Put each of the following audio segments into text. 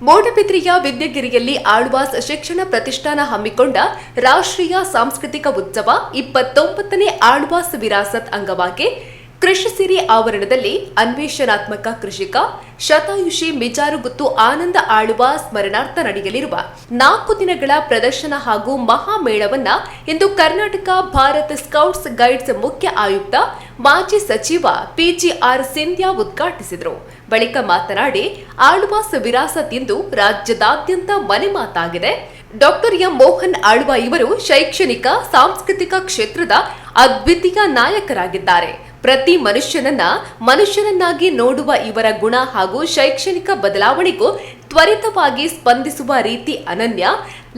ಮೂಡಬಿದ್ರಿಯ ವಿದ್ಯಗಿರಿಯಲ್ಲಿ ಆಳ್ವಾಸ್ ಶಿಕ್ಷಣ ಪ್ರತಿಷ್ಠಾನ ಹಮ್ಮಿಕೊಂಡ ರಾಷ್ಟ್ರೀಯ ಸಾಂಸ್ಕೃತಿಕ ಉತ್ಸವ ಇಪ್ಪತ್ತೊಂಬತ್ತನೇ ಆಳ್ವಾಸ್ ವಿರಾಸತ್ ಅಂಗವಾಗಿ ಕೃಷಿಸಿರಿ ಆವರಣದಲ್ಲಿ ಅನ್ವೇಷಣಾತ್ಮಕ ಕೃಷಿಕ ಶತಾಯುಷಿ ಮಿಜಾರುಗುತ್ತು ಆನಂದ ಆಳುವ ಸ್ಮರಣಾರ್ಥ ನಡೆಯಲಿರುವ ನಾಲ್ಕು ದಿನಗಳ ಪ್ರದರ್ಶನ ಹಾಗೂ ಮಹಾಮೇಳವನ್ನ ಇಂದು ಕರ್ನಾಟಕ ಭಾರತ್ ಸ್ಕೌಟ್ಸ್ ಗೈಡ್ಸ್ ಮುಖ್ಯ ಆಯುಕ್ತ ಮಾಜಿ ಸಚಿವ ಪಿಜಿಆರ್ ಸಿಂಧ್ಯಾ ಉದ್ಘಾಟಿಸಿದರು. ಬಳಿಕ ಮಾತನಾಡಿ, ಆಳ್ವಾಸ್ ವಿರಾಸತ್ ತಿಂದು ರಾಜ್ಯದಾದ್ಯಂತ ಮನೆ ಮಾತಾಗಿದೆ. ಡಾಕ್ಟರ್ ಎಂ ಮೋಹನ್ ಆಳ್ವ ಇವರು ಶೈಕ್ಷಣಿಕ, ಸಾಂಸ್ಕೃತಿಕ ಕ್ಷೇತ್ರದ ಅದ್ವಿತೀಯ ನಾಯಕರಾಗಿದ್ದಾರೆ. ಪ್ರತಿ ಮನುಷ್ಯನನ್ನ ಮನುಷ್ಯನನ್ನಾಗಿ ನೋಡುವ ಇವರ ಗುಣ ಹಾಗೂ ಶೈಕ್ಷಣಿಕ ಬದಲಾವಣೆಗೂ ತ್ವರಿತವಾಗಿ ಸ್ಪಂದಿಸುವ ರೀತಿ ಅನನ್ಯ.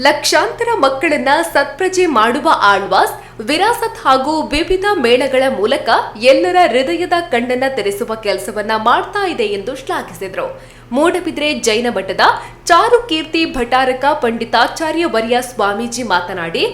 ಲಕ್ಷಾಂತರ ಮಕ್ಕಳನ್ನ ಸತ್ಪ್ರಜೆ ಮಾಡುವ ಆಳ್ವಾಸ್, ವಿರಾಸತ್ ಹಾಗೂ ವಿವಿಧ ಮೇಳಗಳ ಮೂಲಕ ಎಲ್ಲರ ಹೃದಯದ ಕಣ್ಣನ್ನ ತೆರೆಸುವ ಕೆಲಸವನ್ನ ಮಾಡ್ತಾ ಇದೆ ಎಂದು ಶ್ಲಾಘಿಸಿದರು. ಮೂಡಬಿದ್ರೆ ಜೈನ ಮಠದ ಚಾರುಕೀರ್ತಿ ಭಟಾರಕ ಪಂಡಿತಾಚಾರ್ಯ ವರ್ಯ ಸ್ವಾಮೀಜಿ ಮಾತನಾಡಿ,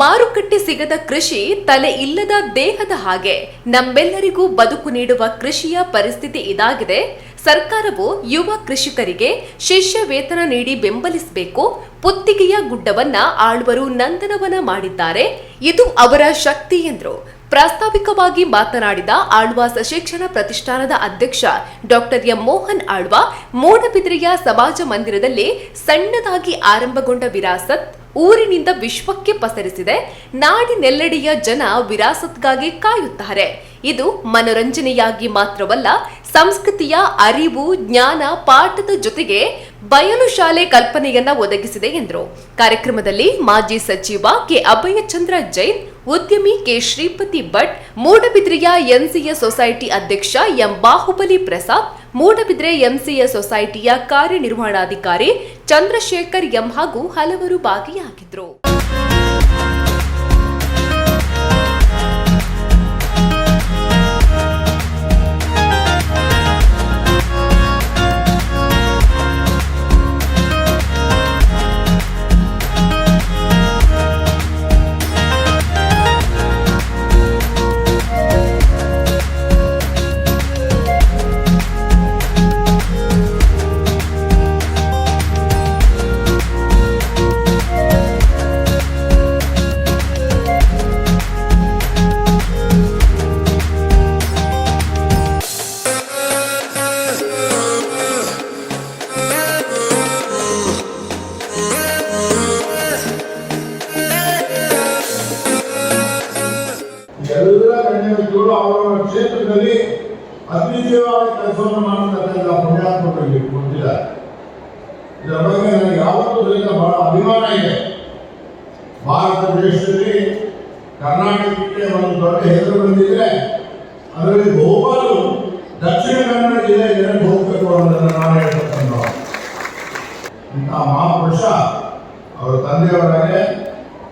ಮಾರುಕಟ್ಟೆ ಸಿಗದ ಕೃಷಿ ತಲೆ ಇಲ್ಲದ ದೇಹದ ಹಾಗೆ. ನಮ್ಮೆಲ್ಲರಿಗೂ ಬದುಕು ನೀಡುವ ಕೃಷಿಯ ಪರಿಸ್ಥಿತಿ ಇದಾಗಿದೆ. ಸರ್ಕಾರವು ಯುವ ಕೃಷಿಕರಿಗೆ ಶಿಷ್ಯ ವೇತನ ನೀಡಿ ಬೆಂಬಲಿಸಬೇಕು, ಪುತ್ತಿಗೆಯ ಗುಡ್ಡವನ್ನ ಆಳ್ವರು ನಂದನವನ ಮಾಡಿದ್ದಾರೆ. ಇದು ಅವರ ಶಕ್ತಿ ಎಂದರು ಪ್ರಾಸ್ತಾವಿಕವಾಗಿ ಮಾತನಾಡಿದ ಆಳ್ವಾಸ್ ಶಿಕ್ಷಣ ಪ್ರತಿಷ್ಠಾನದ ಅಧ್ಯಕ್ಷ ಡಾಕ್ಟರ್ ಎಂ ಮೋಹನ್ ಆಳ್ವ, ಮೂಡಬಿದ್ರೆಯ ಸಮಾಜ ಮಂದಿರದಲ್ಲಿ ಸಣ್ಣದಾಗಿ ಆರಂಭಗೊಂಡ ವಿರಾಸತ್ ಊರಿನಿಂದ ವಿಶ್ವಕ್ಕೆ ಪಸರಿಸಿದೆ. ನಾಡಿನೆಲ್ಲೆಡೆಯ ಜನ ವಿರಾಸತ್ಗಾಗಿ ಕಾಯುತ್ತಾರೆ. ಇದು ಮನೋರಂಜನೆಯಾಗಿ ಮಾತ್ರವಲ್ಲ ಸಂಸ್ಕೃತಿಯ ಅರಿವು, ಜ್ಞಾನ, ಪಾಠದ ಜೊತೆಗೆ ಬಯಲು ಶಾಲೆ ಕಲ್ಪನೆಯನ್ನ ಒದಗಿಸಿದೆ ಎಂದರು. ಕಾರ್ಯಕ್ರಮದಲ್ಲಿ ಮಾಜಿ ಸಚಿವ ಕೆ. ಅಭಯಚಂದ್ರ ಜೈನ್, ಉದ್ಯಮಿ ಕೆ. ಶ್ರೀಪತಿ ಭಟ್, ಮೂಡಬಿದ್ರೆಯ ಎನ್ಸಿಎ ಸೊಸೈಟಿ ಅಧ್ಯಕ್ಷ ಎಂ. ಬಾಹುಬಲಿ ಪ್ರಸಾದ್, ಮೂಡಬಿದ್ರೆ ಎಂಸಿಎ ಸೊಸೈಟಿಯ ಕಾರ್ಯನಿರ್ವಹಣಾಧಿಕಾರಿ ಚಂದ್ರಶೇಖರ್ ಎಂ ಹಾಗೂ ಹಲವರು ಭಾಗಿಯಾಗಿದ್ದರು ಪುಣ್ಯಾತ್ಮಕರಿಗೆ ಕೊಟ್ಟಿದ್ದಾರೆ ಇದರ ಬಗ್ಗೆ ನನಗೆ ಯಾವತ್ತೂ ಬಹಳ ಅಭಿಮಾನ ಇದೆ. ಭಾರತ ದೇಶದಲ್ಲಿ ಕರ್ನಾಟಕಕ್ಕೆ ಒಂದು ದೊಡ್ಡ ಹೆಸರು ಬಂದಿದ್ರೆ, ಅದರಲ್ಲಿ ಬಹುಪಾಲು ದಕ್ಷಿಣ ಕನ್ನಡ ಜಿಲ್ಲೆ ಹೋಗ್ಬೇಕು ಅನ್ನೋದನ್ನು ನಾನು ಹೇಳ್ತಕ್ಕಂಥ ಇಂತಹ ಮಹಾಪುರುಷ ಅವರ ತಂದೆಯವರಾಗೆ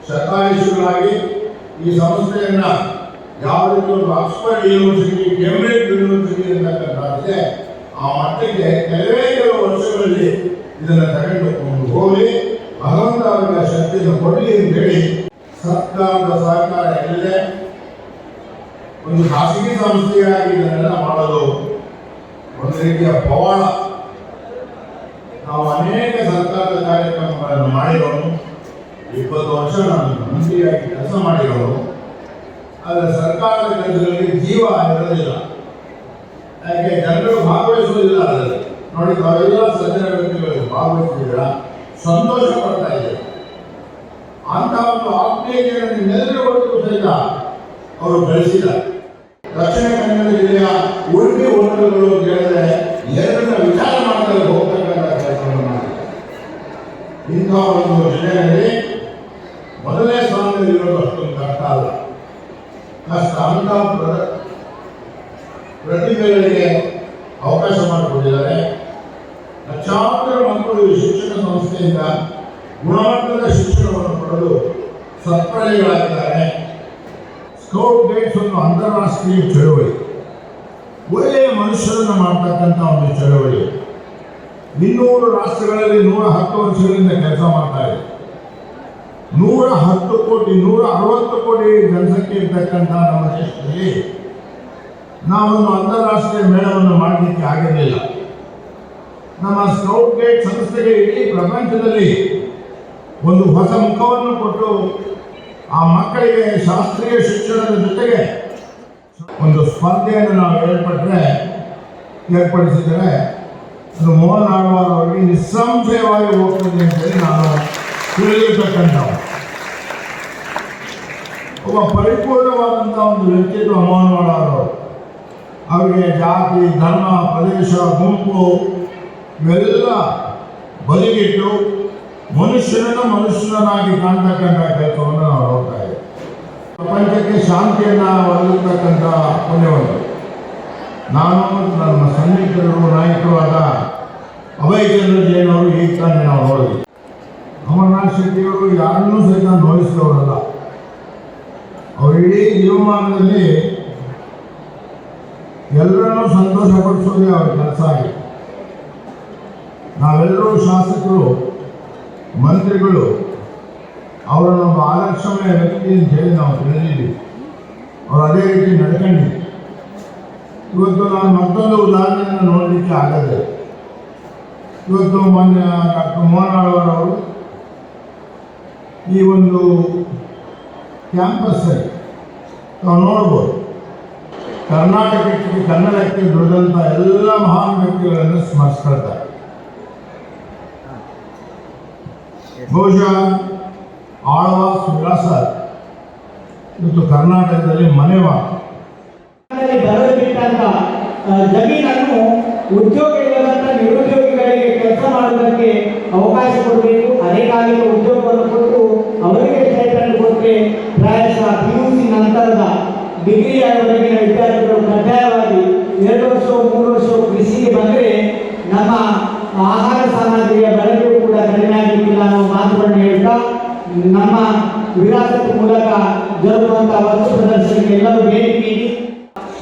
ಶತಾಯುಷಿಗಳಾಗಿ ಈ ಸಂಸ್ಥೆಯನ್ನ ಯಾವ ರೀತಿ ಒಂದು ಆಕ್ಸ್ಫರ್ಡ್ ಯೂನಿವರ್ಸಿಟಿ, ಕೇಂಬ್ರಿಡ್ಜ್ ಯೂನಿವರ್ಸಿಟಿ ಅಂತಕ್ಕಂಥದ್ದಿದೆ ಆ ಮಟ್ಟಿಗೆ ಕೆಲವೇ ಕೆಲವು ವರ್ಷಗಳಲ್ಲಿ ಇದನ್ನು ತಗೊಂಡು ಹೋಗಿ ಭಗವಂತ ಅವರಿಗೆ ಶಕ್ತಿಯನ್ನು ಕೊಡಲಿ ಅಂತ ಹೇಳಿ ಸರ್ಕಾರದ ಸಹಕಾರ ಇಲ್ಲದೆ ಒಂದು ಖಾಸಗಿ ಸಂಸ್ಥೆಯಾಗಿ ಇದನ್ನೆಲ್ಲ ಮಾಡೋದು ಒಂದು ರೀತಿಯ ಪವಾಡ. ನಾವು ಅನೇಕ ಸರ್ಕಾರದ ಕಾರ್ಯಕ್ರಮಗಳನ್ನು ಮಾಡಿರೋನು ಇಪ್ಪತ್ತು ವರ್ಷ ನಾನು ಮಂತ್ರಿಯಾಗಿ ಕೆಲಸ ಮಾಡಿರೋನು ಆದರೆ ಸರ್ಕಾರದ ಕೆಲಸದಲ್ಲಿ ಜೀವ ಇರೋದಿಲ್ಲ. ಯಾಕೆ ಜನರು ಭಾಗವಹಿಸುವುದಿಲ್ಲ. ಅದರಲ್ಲಿ ನೋಡಿ, ತಾವೆಲ್ಲ ಸಜ್ಜನ ವ್ಯಕ್ತಿಗಳು ಭಾಗವಹಿಸಿದ ಸಂತೋಷ ಪಡ್ತಾ ಇದೆ ಅಂತ ಒಂದು ಆತ್ಮೀಯತೆಯನ್ನು ನಿಮ್ಮೆಲ್ಲರ ಒಟ್ಟಿಗೂ ಸಹಿತ ಅವರು ಬೆಳೆಸಿದ್ದಾರೆ ದಕ್ಷಿಣ ಕನ್ನಡ ಜಿಲ್ಲೆಯ ಉಡುಪಿ ಹೋಟೆಲ್ಗಳು ಅಂತ ಎರಡನ್ನ ವಿಚಾರ ಮಾಡಲು ಹೋಗ್ತಕ್ಕಂಥ ಕೆಲಸವನ್ನು ಮಾಡಿದ್ದಾರೆ ಇಂಥ ಒಂದು ಜಿಲ್ಲೆಯಲ್ಲಿ ಮೊದಲನೇ ಸ್ಥಾನದಲ್ಲಿರೋದು ಅಷ್ಟೊಂದು ಕಷ್ಟ ಅಲ್ಲ ಕಷ್ಟ ಅಂತ ಪ್ರತಿಭೆಗಳಿಗೆ ಅವಕಾಶ ಮಾಡಿಕೊಟ್ಟಿದ್ದಾರೆ. ಲಕ್ಷಾಂತರ ಮಕ್ಕಳು ಶಿಕ್ಷಣ ಸಂಸ್ಥೆಯಿಂದ ಗುಣಮಟ್ಟದ ಶಿಕ್ಷಣವನ್ನು ಪಡೆದು ಸತ್ಪ್ರಜೆಗಳಾಗಿದ್ದಾರೆ. ಸ್ಕೌಟ್ ಗೈಡ್ಸ್ ಒಂದು ಅಂತಾರಾಷ್ಟ್ರೀಯ ಚಳವಳಿ. ಒಳ್ಳೆಯ ಮನುಷ್ಯರನ್ನು ಮಾಡ್ತಕ್ಕಂಥ ಒಂದು ಚಳವಳಿ. ಇನ್ನೂರು ರಾಷ್ಟ್ರಗಳಲ್ಲಿ ನೂರ ಹತ್ತು ವರ್ಷಗಳಿಂದ ಕೆಲಸ ಮಾಡ್ತಾ ಇದೆ. ನೂರ ಹತ್ತು ಕೋಟಿ, ನೂರ ಅರವತ್ತು ಕೋಟಿ ಜನಸಂಖ್ಯೆ ಇರ್ತಕ್ಕಂಥ ನಮ್ಮ ದೇಶದಲ್ಲಿ ನಾವೊಂದು ಅಂತಾರಾಷ್ಟ್ರೀಯ ಮೇಳವನ್ನು ಮಾಡಲಿಕ್ಕೆ ಆಗಿರಲಿಲ್ಲ. ನಮ್ಮ ಸ್ಕೌಟ್ ಗೈಡ್ ಸಂಸ್ಥೆಗೆ ಇಡೀ ಪ್ರಪಂಚದಲ್ಲಿ ಒಂದು ಹೊಸ ಮುಖವನ್ನು ಕೊಟ್ಟು ಆ ಮಕ್ಕಳಿಗೆ ಶಾಸ್ತ್ರೀಯ ಶಿಕ್ಷಣದ ಜೊತೆಗೆ ಒಂದು ಸ್ಪರ್ಧೆಯನ್ನು ನಾವು ಏರ್ಪಟ್ಟರೆ ಏರ್ಪಡಿಸಿದರೆ ಅದು ಮೋಹನ್ ಆಳ್ವಾರ್ ಅವರಿಗೆ ನಿಸ್ಸಂಶಯವಾಗಿ ಹೋಗ್ತದೆ ಅಂತೇಳಿ ನಾನು ತಿಳಿದಿರ್ತಕ್ಕಂಥವ್ರು ಒಬ್ಬ ಪರಿಪೂರ್ಣವಾದಂಥ ಒಂದು ವ್ಯಕ್ತಿತ್ವ ಮೋಹನ್ ಆಳ್ವಾರ್ ಅವರು. ಅವರಿಗೆ ಜಾತಿ, ಧರ್ಮ, ಪ್ರದೇಶ, ಗುಂಪು ಇವೆಲ್ಲ ಬದಿಗಿಟ್ಟು ಮನುಷ್ಯನನ್ನು ಮನುಷ್ಯನಾಗಿ ಕಾಣ್ತಕ್ಕಂಥ ಕೆಲಸವನ್ನು ನಾವು ನೋಡ್ತಾ ಇದ್ದೇವೆ. ಪ್ರಪಂಚಕ್ಕೆ ಶಾಂತಿಯನ್ನು ಒದಗಿರ್ತಕ್ಕಂಥ ಪುಣ್ಯವನ್ನು ನಾನು ನಮ್ಮ ಸನ್ನಿಹಿತರು ನಾಯಕರು ಆದ ಅಭಯ್ ಚಂದ್ರ ಜೈನ್ ಅವರು ಈಗ ತಾನೇ ನಾವು ನೋಡಿದ್ವಿ. ಅಮರನಾಥ್ ಶೆಟ್ಟಿಯವರು ಯಾರನ್ನೂ ಸಹಿತ ನೋಯಿಸಿದವರಲ್ಲ. ಅವರು ಇಡೀ ಜೀವಮಾನದಲ್ಲಿ ಎಲ್ಲರನ್ನೂ ಸಂತೋಷಪಡಿಸೋದೇ ಅವ್ರ ಕೆಲಸ ಆಗಿದೆ ನಾವೆಲ್ಲರೂ ಶಾಸಕರು, ಮಂತ್ರಿಗಳು, ಅವರನ್ನು ಒಬ್ಬ ಆದರ್ಶಮಯ ವ್ಯಕ್ತಿ ಅಂತ ಹೇಳಿ ನಾವು ತಿಳಿದಿದ್ದೀವಿ. ಅವರು ಅದೇ ರೀತಿ ನಡ್ಕೊಂಡಿದ್ದೀವಿ ಇವತ್ತು ನಾನು ಮತ್ತೊಂದು ಉದಾಹರಣೆಯನ್ನು ನೋಡಲಿಕ್ಕೆ ಆಗದೆ, ಇವತ್ತು ಮೊನ್ನೆ ಡಾಕ್ಟರ್ ಮೋಹನ್ ಅವರು ಈ ಒಂದು ಕ್ಯಾಂಪಸ್ಸಲ್ಲಿ ನಾವು ನೋಡ್ಬೋದು ಕರ್ನಾಟಕಕ್ಕೆ ಕನ್ನಡಕ್ಕೆ ದುಡಿದಂಥ ಎಲ್ಲ ಮಹಾನ್ ವ್ಯಕ್ತಿಗಳನ್ನು ಸ್ಮರಿಸ್ಕೊಳ್ತಾರೆ. ಬಹುಶಃ ಆಳ್ವಾಸ್ ವಿಳಾಸ ಇವತ್ತು ಕರ್ನಾಟಕದಲ್ಲಿ ಮನೆವಾ ಬರಲು ಬಿಟ್ಟಂತ ಜಮೀನನ್ನು ಉದ್ಯೋಗ ಇಲ್ಲದಂತ ನಿರುದ್ಯೋಗಿಗಳಿಗೆ ಕೆಲಸ ಮಾಡೋದಕ್ಕೆ ಅವಕಾಶ ಕೊಡಬೇಕು. ಅನೇಕಾಲಿಕ ಉದ್ಯೋಗವನ್ನು ಕೊಟ್ಟು ಅವರಿಗೆ ಚೈತನ್ಯ ಕೊಟ್ಟರೆ ಪ್ರಾಯಶಃ ಪಿ ಯು ಸಿ ನಂತರದ ಡಿಗ್ರಿ ಆಗುವವರೆಗಿನ ವಿದ್ಯಾರ್ಥಿಗಳು ಕಡ್ಡಾಯವಾಗಿ ಎರಡು ವರ್ಷ ಮೂರು ವರ್ಷ ಕೃಷಿಗೆ ಬಂದರೆ ನಮ್ಮ ಆಹಾರ ಸಾಮಗ್ರಿಯ ಬಳಕೆಯೂ ಕೂಡ ಕಡಿಮೆ ಆಗಲಿಕ್ಕಿಲ್ಲ ಅನ್ನೋ ಮಾತುಗಳನ್ನು ಹೇಳ್ತಾ ನಮ್ಮ ವಿರಾಸತ್ ಮೂಲಕ ಜರುಗುವಂತಹ ವಸ್ತು ಪ್ರದರ್ಶನಕ್ಕೆ ಎಲ್ಲರೂ ನೀಡಿ.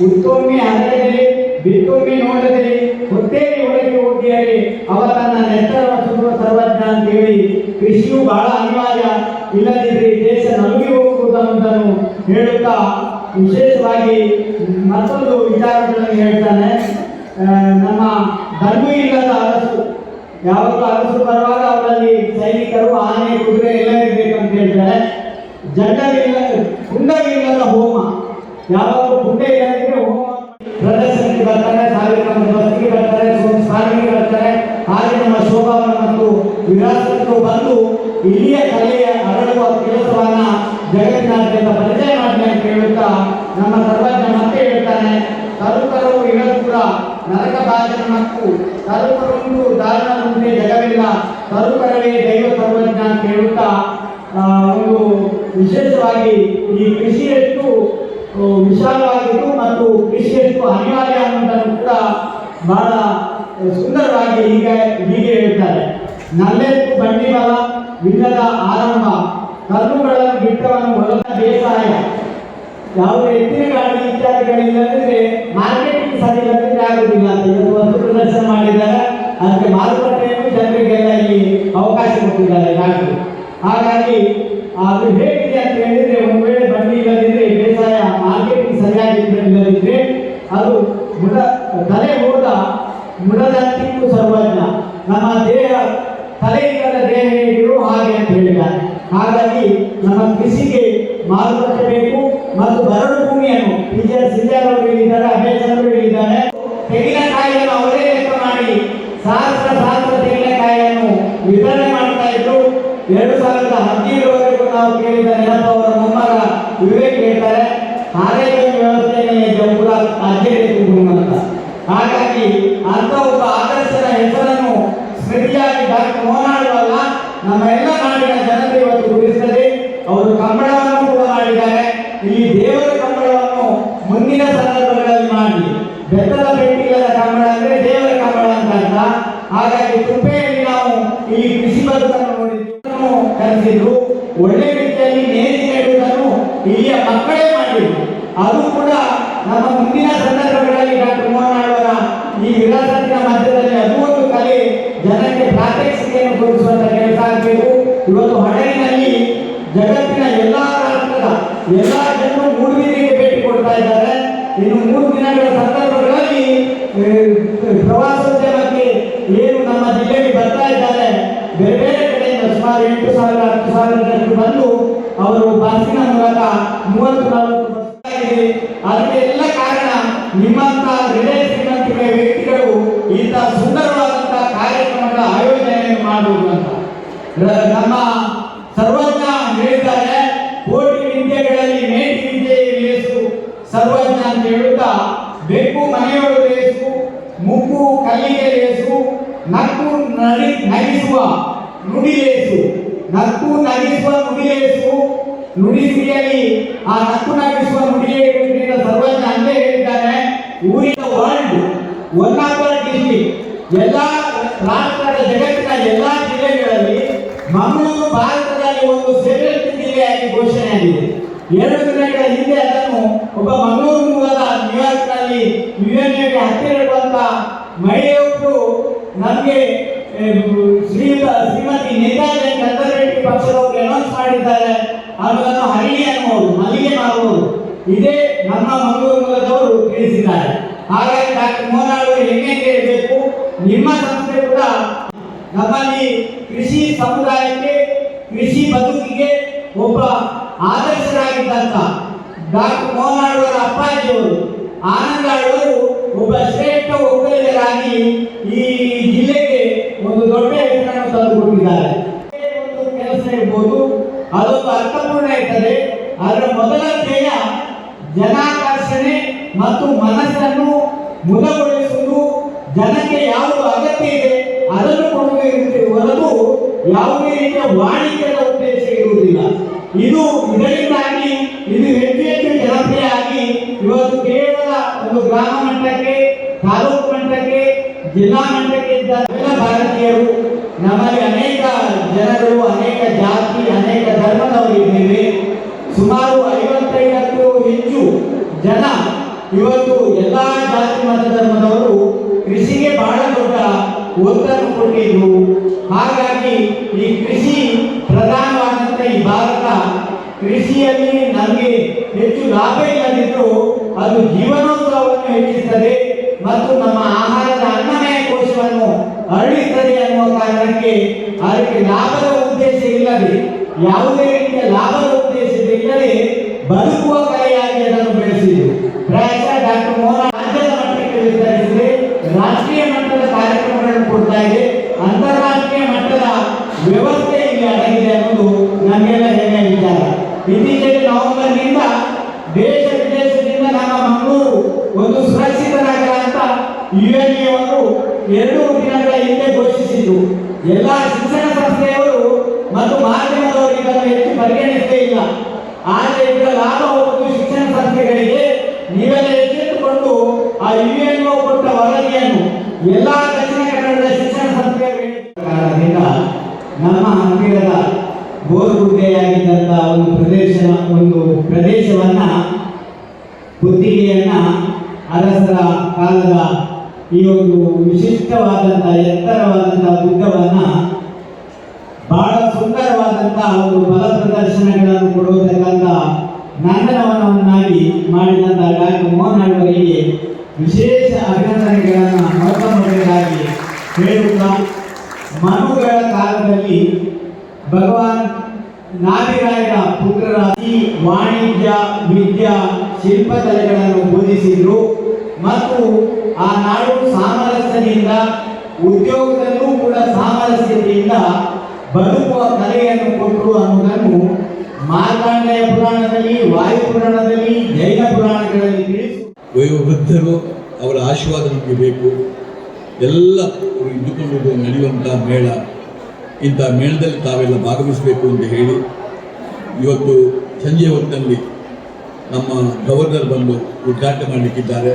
ಉತ್ತೊಮ್ಮೆ ಅರಳದಲ್ಲಿ ಬಿತ್ತೊಮ್ಮೆ ನೋಡದೆ ಹೊತ್ತೇರಿ ಒಳಗೆ ಹೋಗಿಯರಿ ಅವರ ತನ್ನ ನೆತ್ತರವ ಸುಡುವ ಸರ್ವಜ್ಞ ಅಂತ ಹೇಳಿ ಕೃಷಿಯು ಬಹಳ ಅನಿವಾರ್ಯ. ಇಲ್ಲದಿದ್ದರೆ ದೇಶ ನಲುಗಿ ಹೋಗುವುದನ್ನು ಹೇಳುತ್ತಾ ವಿಶೇಷವಾಗಿ ಮತ್ತೊಂದು ವಿಚಾರಗಳನ್ನು ಹೇಳ್ತಾನೆ. ನಮ್ಮ ಧರ್ಮ ಇಲ್ಲದ ಅರಸು, ಯಾವಾಗಲೂ ಅರಸು ಬರುವಾಗ ಅವರಲ್ಲಿ ಸೈನಿಕರು ಆನೆ, ಕುದುರೆ ಎಲ್ಲ ಇರಬೇಕಂತ ಹೇಳ್ತಾರೆ. ಜಂಡವಿಲ್ಲ ಕುಂಡವಿಲ್ಲದ ಹೋಮ, ಯಾವಾಗಲೂ ಕುಂಡ ಬಾಜನ ಮಕ್ಕು ತರುಕರೊಂದು ದಾರುಣ ಮುಂದೆ ಜಗವಿಲ್ಲ ತರುಪರವೇ ದೈವ ಸರ್ವಜ್ಞ ಅಂತ ಹೇಳುತ್ತಾ ಒಂದು ವಿಶೇಷವಾಗಿ ಈ ಕೃಷಿ ಎಷ್ಟು ವಿಶಾಲವಾಗಿತ್ತು ಮತ್ತು ಕೃಷಿ ಎಷ್ಟು ಅನಿವಾರ್ಯ ಅನ್ನೋದನ್ನು ಕೂಡ ಬಹಳ ಸುಂದರವಾಗಿ ಈಗ ಹೀಗೆ ಹೇಳ್ತಾರೆ. ನಲ್ಲೆತ್ತು ಬಂಡಿ ಬಲ ವಿಲ್ಲದ ಆರಂಭ, ಕಲ್ಲುಗಳನ್ನು ಬಿಟ್ಟವನು ಹೊಲದ ಬೇಸಾಯ, ಯಾವುದೇ ಎತ್ತಿನ ಗಾಡಿ ಇತ್ಯಾದಿಗಳಿಲ್ಲದಿದ್ರೆ ಮಾರ್ಕೆಟಿಂಗ್ ಸರಿ ಪ್ರದರ್ಶನ ಮಾಡಿದ್ದಾರೆ ಅದಕ್ಕೆ ಮಾರುಕಟ್ಟೆಯನ್ನು ಜನರಿಗೆಲ್ಲ ಇಲ್ಲಿ ಅವಕಾಶ ಕೊಟ್ಟಿದ್ದಾರೆ ಯಾಕೆ ಹಾಗಾಗಿ ಅದು ಹೇಗಿದೆ ಅಂತ ಹೇಳಿದ್ರೆ ಒಂದು ವೇಳೆ ಬಂಡಿ ಇಲ್ಲದಿದ್ರೆ ಬೇಸಾಯ ಮಾರ್ಕೆಟಿಂಗ್ ಸರಿಯಾಗಿ ಇಲ್ಲದಿದ್ರೆ ಅದು ಮುಡ, ತಲೆ ಹೋದ ಮುಡದಂತಿತ್ತು ಸರ್ವಜ್ಞ. ನಮ್ಮ ದೇಹ ತಲೆ ಇಲ್ಲದ ದೇಹ ಹೇಗಿರೋ ಹಾಗೆ ಅಂತ ಹೇಳಿದ್ದಾರೆ. ಹಾಗಾಗಿ ನಮ್ಮ ಕೃಷಿಗೆ ಮಾರುಕಟ್ಟೆ ಬೇಕು ಮತ್ತು ಬರಡು ಭೂಮಿಯನ್ನು ವಿಜಯ ಸಿಂಜಾರ್ ಅವರು ಹೇಳಿದ್ದಾರೆ ಅಭಯಚಂದ್ರ ಅವರು ಹೇಳಿದ್ದಾರೆ ತೆಂಗಿನಕಾಯಿಯನ್ನು ಅವರೇ ಲೆಕ್ಕ ಮಾಡಿ ಸಹಸ್ರ ಸಹಸ್ರ ತೆಂಗಿನಕಾಯಿಯನ್ನು ವಿತರಣೆ ಮಾಡ್ತಾ ಇದ್ರು ಎರಡು ಸಾವಿರದ ಹದಿನೇಳವರೆಗೂ ನಾವು ಕೇಳಿದ ನೆನಪು ಅವರ ಮೊಮ್ಮಗ ವಿವೇಕ್ ಹೇಳ್ತಾರೆ ಆರೈಕೆ ವ್ಯವಸ್ಥೆಯಲ್ಲಿ ಜಂಬುರ ಅಜ್ಜೆ ಅಂತ ಹಾಗಾಗಿ ಅಂತ ಒಬ್ಬ ಆದರ್ಶದ ಹೆಸರನ್ನು ಸ್ಮೃತಿಯಾಗಿ ಡಾಕ್ಟರ್ ಮೋನಾಡುವಲ್ಲ ನಮ್ಮ ಎಲ್ಲ ನಾಡಿನ ಜನತೆ ಇವತ್ತು ಗುರುತಿಸದೆ ಅವರು ಕಂಬಳವನ್ನು ಕೂಡ ಮಾಡಿದ್ದಾರೆ ಇಲ್ಲಿ ದೇವರ ಕಂಬಳವನ್ನು ಮುಂದಿನ ಸಂದರ್ಭಗಳಲ್ಲಿ ಮಾಡಿ ಬೆತ್ತದ ಪೆಟ್ಟಿಗೆದ ಕಂಬಳ ಅಂದ್ರೆ ದೇವರ ಕಂಬಳ ಅಂತ ಅರ್ಥ. ಹಾಗಾಗಿ ತುಪ್ಪೆಯಲ್ಲಿ ನಾವು ಇಲ್ಲಿ ಕೃಷಿ ಬದುಕನ್ನು ನೋಡಿದ್ದನ್ನು ಕಲಿಸಿದ್ರು ಒಳ್ಳೆ ರೀತಿಯಲ್ಲಿ ನೇರಿ ನೆಡುವುದನ್ನು ಇಲ್ಲಿಯ ಮಕ್ಕಳೇ ಮಾಡಿದ್ರು. ಅದು ಕೂಡ ನಮ್ಮ ಮುಂದಿನ ಸಂದರ್ಭಗಳಲ್ಲಿ ಡಾಕ್ಟರ್ ಮೋಹನ್ ಅವರ ಈ ವಿರಾಸತ್ತಿನ ಮಧ್ಯದಲ್ಲಿ ಅದು ಒಂದು ಕಲೆ ಜನಕ್ಕೆ ಪ್ರಾತ್ಯಕ್ಷಿಕೆಯನ್ನು ತೋರಿಸುವಂತ ಕೆಲಸ ಆಗಬೇಕು. ಇವತ್ತು ಹಡಗಿನಲ್ಲಿ ಜಗತ್ತಿನ ಎಲ್ಲಾ ರಾಷ್ಟ್ರದ ಎಲ್ಲಾ ಜನರು ಮೂರು ದಿನಕ್ಕೆ ಭೇಟಿ ಕೊಡ್ತಾ ಇದ್ದಾರೆ. ಇನ್ನು ಮೂರು ದಿನಗಳ ಆ, ಪ್ರವಾಸೋದ್ಯಮಕ್ಕೆ ಏನು ನಮ್ಮ ಜಿಲ್ಲೆಗೆ ಬರ್ತಾ ಇದ್ದಾರೆ? ಬೇರೆ ಬೇರೆ ಕಡೆಯಿಂದ ಸುಮಾರು ಎಂಟು ಸಾವಿರ, ಹತ್ತು ಸಾವಿರ ಜನರು ಬಂದು ಅವರು ಬಸ್ಸಿನ ಮೂಲಕ ಮೂವತ್ತು ನಲವತ್ತು ಬೆಕ್ಕು ಮನೆಯೊಳಗೆ ಲೇಸು, ಮುಕ್ಕು ಕಲ್ಲಿಗೆ ಲೇಸು, ನಕ್ಕು ನಡಿ ನಗಿಸುವ ನುಡಿಲೇಸು ನಕ್ಕು ನಗಿಸುವ ನುಡಿಲೇಸು ನುಡಿಸಿಯಲ್ಲಿ ಆ ನಕ್ಕು ನಗಿಸುವ ನುಡಿಯ ಸರ್ವಜ್ಞ ಅಂದೇ ಹೇಳಿದ್ದಾನೆ. ಊರಿನ ವರ್ಲ್ಡ್ ಒನ್ ಆಫ್ ಡಿಸ್ಟ್ರಿಕ್ಟ್ ಎಲ್ಲ ರಾಷ್ಟ್ರದ ಜಗತ್ತಿನ ಎಲ್ಲ ಜಿಲ್ಲೆಗಳಲ್ಲಿ ಮಂಗಳೂರು ಭಾರತದಲ್ಲಿ ಒಂದು ಸೆಕ್ರೆಟ್ ಜಿಲ್ಲೆಯಾಗಿ ಘೋಷಣೆಯಾಗಿದೆ. ಎರಡು ದಿನಗಳ ಹಿಂದೆ ಅದನ್ನು ಒಬ್ಬ ಮಂಗಳೂರು ಮೂಲದ ಮಹಿಳೆಯೊಬ್ಬರು ನಮಗೆ ಶ್ರೀಯುತ ಶ್ರೀಮತಿ ನೇತಾಜಿ ಕಂದರೆಡ್ಡಿ ಪಕ್ಷದವರು ಅನೌನ್ಸ್ ಮಾಡಿದ್ದಾರೆ. ಅನ್ನೋದನ್ನು ಹರಿಣಿ ಅನ್ನೋದು ಮಲ್ಲಿಗೆ ಮಾಡ್ಬೋದು ಇದೇ ನಮ್ಮ ಮಂಗಳೂರು ಮೂಲದವರು ತಿಳಿಸಿದ್ದಾರೆ. ಹಾಗಾಗಿ ಡಾಕ್ಟರ್ ಮೋಹನ್ ಅವರು ಹೆಮ್ಮೆ ಕೇಳಬೇಕು. ನಿಮ್ಮ ಸಂಸ್ಥೆ ಕೂಡ ನಮ್ಮಲ್ಲಿ ಕೃಷಿ ಸಮುದಾಯಕ್ಕೆ, ಕೃಷಿ ಬದುಕಿಗೆ ಒಬ್ಬ ಆದರ್ಶರಾಗಿದ್ದಂತ ಡಾಕ್ಟರ್ ಮೋಹನ್ ಅವರ ಅಪ್ಪಾಜಿಯವರು, ಆನಂದ ಅವರು ಒಬ್ಬ ಶ್ರೇಷ್ಠ ಒಕ್ಕಲಿಗರಾಗಿ ಈ ಜಿಲ್ಲೆಗೆ ಒಂದು ದೊಡ್ಡ ಹೆಸರನ್ನು ತಂದುಕೊಟ್ಟಿದ್ದಾರೆ. ಒಂದು ಕೆಲಸ ಇರ್ಬೋದು, ಅದೊಂದು ಅರ್ಥಪೂರ್ಣ ಇರ್ತದೆ. ಅದರ ಮೊದಲ ಧ್ಯೇಯ ಜನಾಕರ್ಷಣೆ ಮತ್ತು ಮನಸ್ಸನ್ನು ಮುದಗೊಳಿಸುವುದು. ಜನಕ್ಕೆ ಯಾವುದು ಅಗತ್ಯ ಇದೆ, ಅದನ್ನು ಕೊಡುಗೆ ಹೊರತು ಯಾವುದೇ ರೀತಿಯ ವಾಣಿಜ್ಯದ ಉದ್ದೇಶ ಇರುವುದಿಲ್ಲ. ಇದು ಇದರಿಂದಾಗಿ, ಇದು ಹೆಚ್ಚು ಹೆಚ್ಚು ಜನಪ್ರಿಯ ಆಗಿ ಇವತ್ತು ಕೇವಲ ಒಂದು ಗ್ರಾಮ ಮಟ್ಟಕ್ಕೆ ಜಿಲ್ಲಾ ಮಟ್ಟಕ್ಕೆ ಇದ್ದ ಎಲ್ಲ ಭಾರತೀಯರು, ನಮಗೆ ಅನೇಕ ಜನರು, ಅನೇಕ ಜಾತಿ, ಅನೇಕ ಧರ್ಮದವರು ಇದ್ದೇವೆ ಸುಮಾರು ಐವತ್ತೈದಕ್ಕೂ ಹೆಚ್ಚು ಜನ ಇವತ್ತು ಎಲ್ಲ ಜಾತಿ, ಮತ, ಧರ್ಮದವರು ಕೃಷಿಗೆ ಬಹಳ ದೊಡ್ಡ ಒತ್ತನ್ನು ಕೊಟ್ಟಿದ್ರು. ಹಾಗಾಗಿ ಈ ಕೃಷಿ ಪ್ರಧಾನವಾದಂಥ ಈ ಭಾರತ ಕೃಷಿಯಲ್ಲಿ ನಮಗೆ ಹೆಚ್ಚು ಲಾಭ ಇಲ್ಲದಿದ್ದರೂ ಅದು ಜೀವನೋತ್ಸವವನ್ನು ಹೆಚ್ಚಿಸುತ್ತದೆ ಮತ್ತು ನಮ್ಮ ಯಾವುದೇ ರೀತಿಯ ಲಾಭದ ಉದ್ದೇಶದಿಂದಲೇ ಬದುಕುವ ಕಲೆಯಾಗಿ ಅದನ್ನು ಬೆಳೆಸಿದರು ಪ್ರಾಯಶಃ ಡಾಕ್ಟರ್ ಮೋಹನ್ ರಾಜ್ಯದ ಮಟ್ಟಕ್ಕೆ ವಿಸ್ತರಿಸಿದೆ. ರಾಷ್ಟ್ರೀಯ ಮಟ್ಟದ ಕಾರ್ಯಕ್ರಮಗಳನ್ನು ಕೊಡ್ತಾ ಇದೆ. ಅಂತಾರಾಷ್ಟ್ರೀಯ ಮಟ್ಟದ ವ್ಯವಸ್ಥೆ ಇಲ್ಲಿ ಅಡಗಿದೆ ಅನ್ನೋದು ನಮಗೆಲ್ಲ ಹೆಮ್ಮೆ ವಿಚಾರ. ಇತ್ತೀಚೆಗೆ ನವೆಂಬರ್ನಿಂದ ದೇಶ ವಿದೇಶದಿಂದ ನಮ್ಮ ಮಂಗಳೂರು ಒಂದು ಸುರಕ್ಷಿತ ನಗರ ಅಂತ ಯುಎನ್ಎ ಅವರು ಎರಡು ದಿನಗಳ ಹಿಂದೆ ಘೋಷಿಸಿದ್ದು ಎಲ್ಲ ಶಿಕ್ಷಣ ಸಂಸ್ಥೆಯವರು ಪರಿಗಣಿಸದೇ ಇಲ್ಲ. ಆದರೆ ಇದರ ಲಾಭ ಹೋಗುವುದು ಶಿಕ್ಷಣ ಸಂಸ್ಥೆಗಳಿಗೆ ನೀವೆಲ್ಲ ಎಚ್ಚೆತ್ತುಕೊಂಡು ಆ ಯುಎನ್ಒ ಕೊಟ್ಟ ವರದಿಯನ್ನು ಎಲ್ಲಾ ದಕ್ಷಿಣ ಕನ್ನಡದ ಶಿಕ್ಷಣ ಸಂಸ್ಥೆಗಳಿಗೆ ನಮ್ಮ ಹತ್ತಿರದ ಗೋರುಗುಡ್ಡೆಯಾಗಿದ್ದಂಥ ಒಂದು ಪ್ರದೇಶ ಒಂದು ಪ್ರದೇಶವನ್ನ, ಗುತ್ತಿಗೆಯನ್ನ ಅರಸರ ಕಾಲದ ಈ ಒಂದು ವಿಶಿಷ್ಟವಾದಂಥ ಎತ್ತರವಾದಂಥ ಬುದ್ಧವನ್ನ ಬಹಳ ಸುಂದರವಾದಂತಹ ಒಂದು ಫಲ ಪ್ರದರ್ಶನಗಳನ್ನು ಕೊಡುವುದಕ್ಕಂತ ನಂದನವನವನ್ನಾಗಿ ಮಾಡಿದಂಥ ಡಾಕ್ಟರ್ ಮೋಹನ್ ವಿಶೇಷ ಅಭಿನಂದನೆಗಳನ್ನು ಮೊದಲಾಗಿ ಹೇಳುತ್ತಾ, ಮನುಗಳ ಕಾಲದಲ್ಲಿ ಭಗವಾನ್ ನಾದಿರಾಯರ ಪುತ್ರರಾಗಿ ವಾಣಿಜ್ಯ, ವಿದ್ಯಾ, ಶಿಲ್ಪಕಲೆಗಳನ್ನು ಬೋಧಿಸಿದ್ರು ಮತ್ತು ಆ ನಾಡು ಸಾಮರಸ್ಯದಿಂದ, ಉದ್ಯೋಗದಲ್ಲೂ ಕೂಡ ಸಾಮರಸ್ಯತೆಯಿಂದ ಬದುಕುವ ಕಲೆಯನ್ನು ಕೊಟ್ಟರು ಅನ್ನುವುದನ್ನು ಮಾರ್ಕಾಂಡೆಯ ಪುರಾಣದಲ್ಲಿ, ವಾಯು ಪುರಾಣದಲ್ಲಿ, ಜೈನ ಪುರಾಣಗಳಲ್ಲಿ ತಿಳಿಸು ವಯೋವೃದ್ಧರು ಅವರ ಆಶೀರ್ವಾದ ನಮಗೆ ಬೇಕು. ಎಲ್ಲ ಇದ್ದುಕೊಂಡು ನಡೆಯುವಂಥ ಮೇಳ, ಇಂಥ ಮೇಳದಲ್ಲಿ ತಾವೆಲ್ಲ ಭಾಗವಹಿಸಬೇಕು ಅಂತ ಹೇಳಿ, ಇವತ್ತು ಸಂಜೆ ಹೊತ್ತಿನಲ್ಲಿ ನಮ್ಮ ಗವರ್ನರ್ ಬಂದು ಉದ್ಘಾಟನೆ ಮಾಡಲಿಕ್ಕಿದ್ದಾರೆ.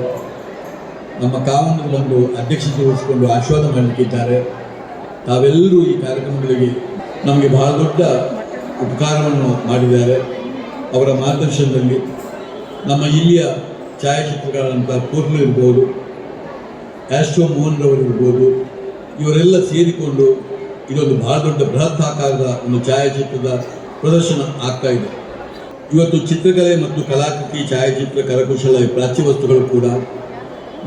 ನಮ್ಮ ಕಾವನರು ಬಂದು ಅಧ್ಯಕ್ಷತೆ ವಹಿಸಿಕೊಂಡು ಆಶೀರ್ವಾದ ಮಾಡಲಿಕ್ಕಿದ್ದಾರೆ. ತಾವೆಲ್ಲರೂ ಈ ಕಾರ್ಯಕ್ರಮಗಳಿಗೆ ನಮಗೆ ಬಹಳ ದೊಡ್ಡ ಉಪಕಾರವನ್ನು ಮಾಡಿದ್ದಾರೆ. ಅವರ ಮಾರ್ಗದರ್ಶನದಲ್ಲಿ ನಮ್ಮ ಇಲ್ಲಿಯ ಛಾಯಾಚಿತ್ರಗಳಂಥ ಪೂರ್ಣ ಇರ್ಬೋದು, ಆಸ್ಟ್ರೋ ಮೋಹನ್ ರವರು ಇರ್ಬೋದು, ಇವರೆಲ್ಲ ಸೇರಿಕೊಂಡು ಇದೊಂದು ಬಹಳ ದೊಡ್ಡ ಬೃಹತ್ ಆಕಾರದ ಒಂದು ಛಾಯಾಚಿತ್ರದ ಪ್ರದರ್ಶನ ಆಗ್ತಾ ಇದೆ. ಇವತ್ತು ಚಿತ್ರಕಲೆ ಮತ್ತು ಕಲಾಕೃತಿ, ಛಾಯಾಚಿತ್ರ, ಕರಕುಶಲ ಪ್ರಾಚ್ಯ ವಸ್ತುಗಳು ಕೂಡ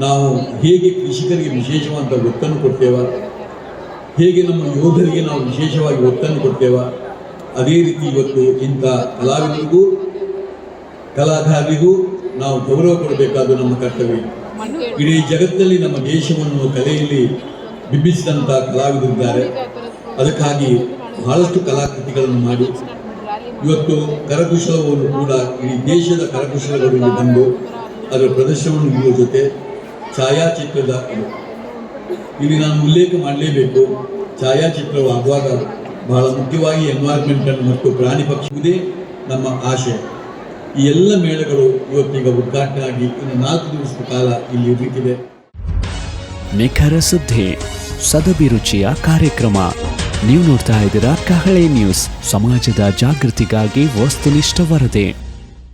ನಾವು ಹೇಗೆ ಕೃಷಿಕರಿಗೆ ವಿಶೇಷವಾದಂಥ ಗೊತ್ತನ್ನು ಕೊಡ್ತೇವೆ ಹೇಗೆ ನಮ್ಮ ಯೋಧರಿಗೆ ನಾವು ವಿಶೇಷವಾಗಿ ಒತ್ತನ್ನು ಕೊಡ್ತೇವ? ಅದೇ ರೀತಿ ಇವತ್ತು ಇಂಥ ಕಲಾವಿದರಿಗೂ ಕಲಾಕಾರರಿಗೂ ನಾವು ಗೌರವ ಕೊಡಬೇಕಾದ ನಮ್ಮ ಕರ್ತವ್ಯ. ಇಡೀ ಜಗತ್ತಲ್ಲಿ ನಮ್ಮ ದೇಶವನ್ನು ಕಲೆಯಲ್ಲಿ ಬಿಂಬಿಸಿದಂಥ ಕಲಾವಿದರಿದ್ದಾರೆ. ಅದಕ್ಕಾಗಿ ಬಹಳಷ್ಟು ಕಲಾಕೃತಿಗಳನ್ನು ಮಾಡಿ. ಇವತ್ತು ಕರಕುಶಲವನ್ನು ಕೂಡ ಇಡೀ ದೇಶದ ಕರಕುಶಲಗಳು ಬಂದು ಅದರ ಪ್ರದರ್ಶನವನ್ನು ನೀಡುವ ಜೊತೆ ಛಾಯಾಚಿತ್ರದ ಇಲ್ಲಿ ನಾನು ಉಲ್ಲೇಖ ಮಾಡಲೇಬೇಕು. ಛಾಯಾಚಿತ್ರವಾಗುವಾಗ ಬಹಳ ಮುಖ್ಯವಾಗಿ ಎನ್ವೈರ್ಮೆಂಟ್ ಅನ್ನು ಮತ್ತು ಪ್ರಾಣಿ ಪಕ್ಷಿಯುವುದೇ ನಮ್ಮ ಆಶಯ ಈ ಎಲ್ಲ ಮೇಳಗಳು ಇವತ್ತೀಗ ಉದ್ಘಾಟನೆ ಆಗಿ ಇನ್ನು ನಾಲ್ಕು ದಿವಸದ ಕಾಲ ಇಲ್ಲಿ ಇರಲಿಕ್ಕಿದೆ. ನಿಖರ ಸುದ್ದಿ ಸದಭಿರುಚಿಯ ಕಾರ್ಯಕ್ರಮ. ನೀವು ನೋಡ್ತಾ ಇದ್ದೀರಾ ಕಹಳೆ ನ್ಯೂಸ್. ಸಮಾಜದ ಜಾಗೃತಿಗಾಗಿ ವಸ್ತುನಿಷ್ಠ ವರದಿ.